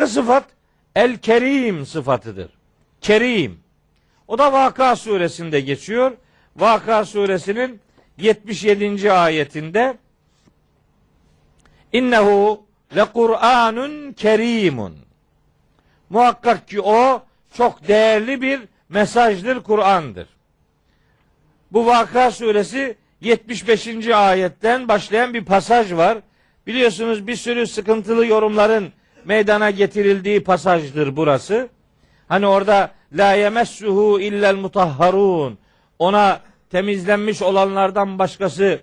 sıfat El Kerim sıfatıdır. Kerim. O da Vaka suresinde geçiyor. Vaka suresinin 77. ayetinde İnnehu le Kur'anun kerimun. Muhakkak ki o çok değerli bir mesajdır, Kur'an'dır. Bu Vaka suresi 75. ayetten başlayan bir pasaj var. Biliyorsunuz bir sürü sıkıntılı yorumların meydana getirildiği pasajdır burası. Hani orada la yemessuhu illel mutahharun. Ona temizlenmiş olanlardan başkası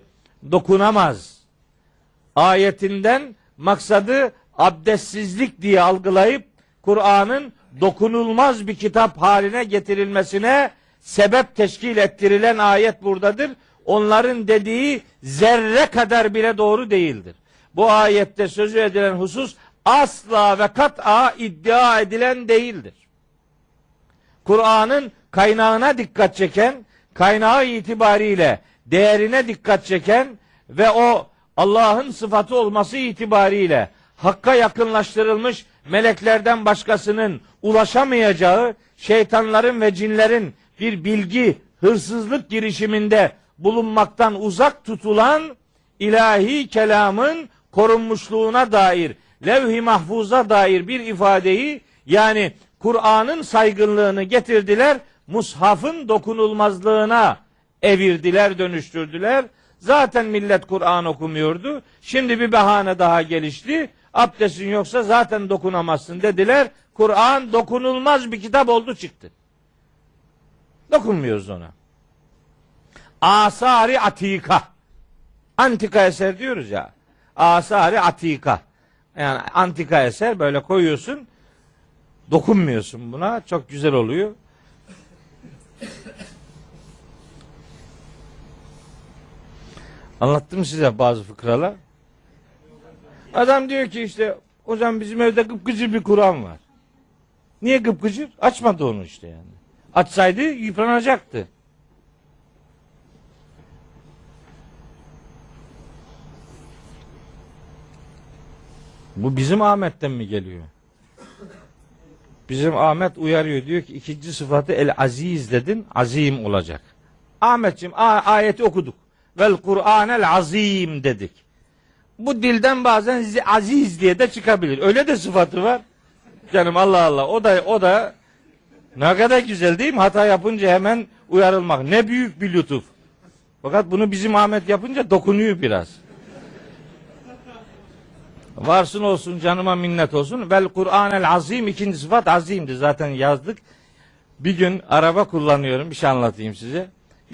dokunamaz. Ayetinden maksadı abdestsizlik diye algılayıp Kur'an'ın dokunulmaz bir kitap haline getirilmesine sebep teşkil ettirilen ayet buradadır. Onların dediği zerre kadar bile doğru değildir. Bu ayette sözü edilen husus asla ve kat'a iddia edilen değildir. Kur'an'ın kaynağına dikkat çeken, kaynağı itibariyle değerine dikkat çeken ve o Allah'ın sıfatı olması itibariyle hakka yakınlaştırılmış meleklerden başkasının ulaşamayacağı şeytanların ve cinlerin bir bilgi hırsızlık girişiminde bulunmaktan uzak tutulan ilahi kelamın korunmuşluğuna dair levh-i mahfuza dair bir ifadeyi yani Kur'an'ın saygınlığını getirdiler, mushafın dokunulmazlığına evirdiler, dönüştürdüler. Zaten millet Kur'an okumuyordu. Şimdi bir bahane daha gelişti. Abdestin yoksa zaten dokunamazsın dediler. Kur'an dokunulmaz bir kitap oldu çıktı. Dokunmuyoruz ona. Asari atika. Antika eser diyoruz ya. Asari atika. Yani antika eser böyle koyuyorsun. Dokunmuyorsun buna. Çok güzel oluyor. Anlattım size bazı fıkralar. Adam diyor ki işte hocam bizim evde gıpgıcır bir Kur'an var. Niye gıpgıcır? Açmadı onu işte yani. Açsaydı yıpranacaktı. Bu bizim Ahmet'ten mi geliyor? Bizim Ahmet uyarıyor diyor ki ikinci sıfatı el aziz dedin azim olacak. Ahmetciğim ayeti okuduk. Vel Kur'anel azim dedik. Bu dilden bazen aziz diye de çıkabilir. Öyle de sıfatı var. Canım Allah Allah. O da o da ne kadar güzel değil mi? Hata yapınca hemen uyarılmak. Ne büyük bir lütuf. Fakat bunu bizim Ahmet yapınca dokunuyor biraz. Varsın olsun canıma minnet olsun. Vel Kur'anel azim ikinci sıfat azimdi. Zaten yazdık. Bir gün araba kullanıyorum. Bir şey anlatayım size.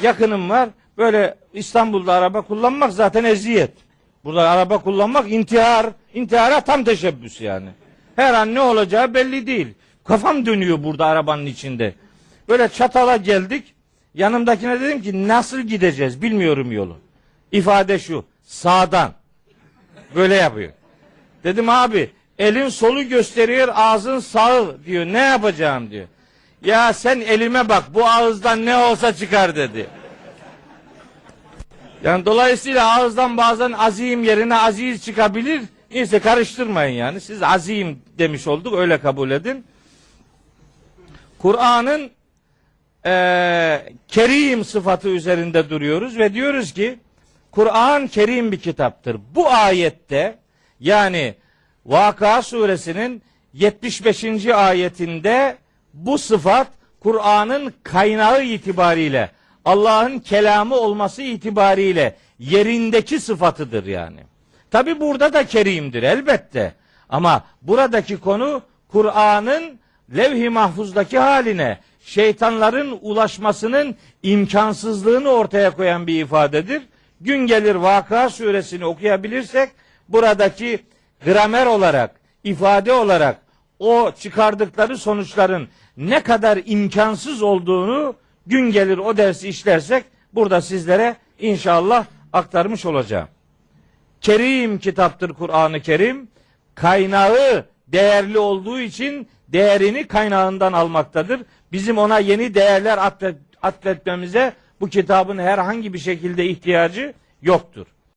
Yakınım var. Böyle İstanbul'da araba kullanmak zaten eziyet. Burada araba kullanmak intihar. İntihara tam teşebbüs yani. Her an ne olacağı belli değil. Kafam dönüyor burada arabanın içinde. Böyle çatala geldik. Yanımdakine dedim ki nasıl gideceğiz bilmiyorum yolu. İfade şu sağdan. Böyle yapıyor. Dedim abi elin solu gösteriyor ağzın sağı diyor. Ne yapacağım diyor. Ya sen elime bak bu ağızdan ne olsa çıkar dedi. Yani dolayısıyla ağızdan bazen azim yerine aziz çıkabilir. Neyse karıştırmayın yani. Siz azim demiş olduk öyle kabul edin. Kur'an'ın e, kerim sıfatı üzerinde duruyoruz ve diyoruz ki Kur'an kerim bir kitaptır. Bu ayette yani Vaka suresinin 75. ayetinde bu sıfat Kur'an'ın kaynağı itibariyle Allah'ın kelamı olması itibariyle yerindeki sıfatıdır yani. Tabi burada da kerimdir elbette. Ama buradaki konu Kur'an'ın levh-i mahfuzdaki haline şeytanların ulaşmasının imkansızlığını ortaya koyan bir ifadedir. Gün gelir Vaka suresini okuyabilirsek buradaki gramer olarak, ifade olarak o çıkardıkları sonuçların ne kadar imkansız olduğunu gün gelir o dersi işlersek burada sizlere inşallah aktarmış olacağım. Kerim kitaptır Kur'an-ı Kerim. Kaynağı değerli olduğu için değerini kaynağından almaktadır. Bizim ona yeni değerler atfet, atfetmemize bu kitabın herhangi bir şekilde ihtiyacı yoktur.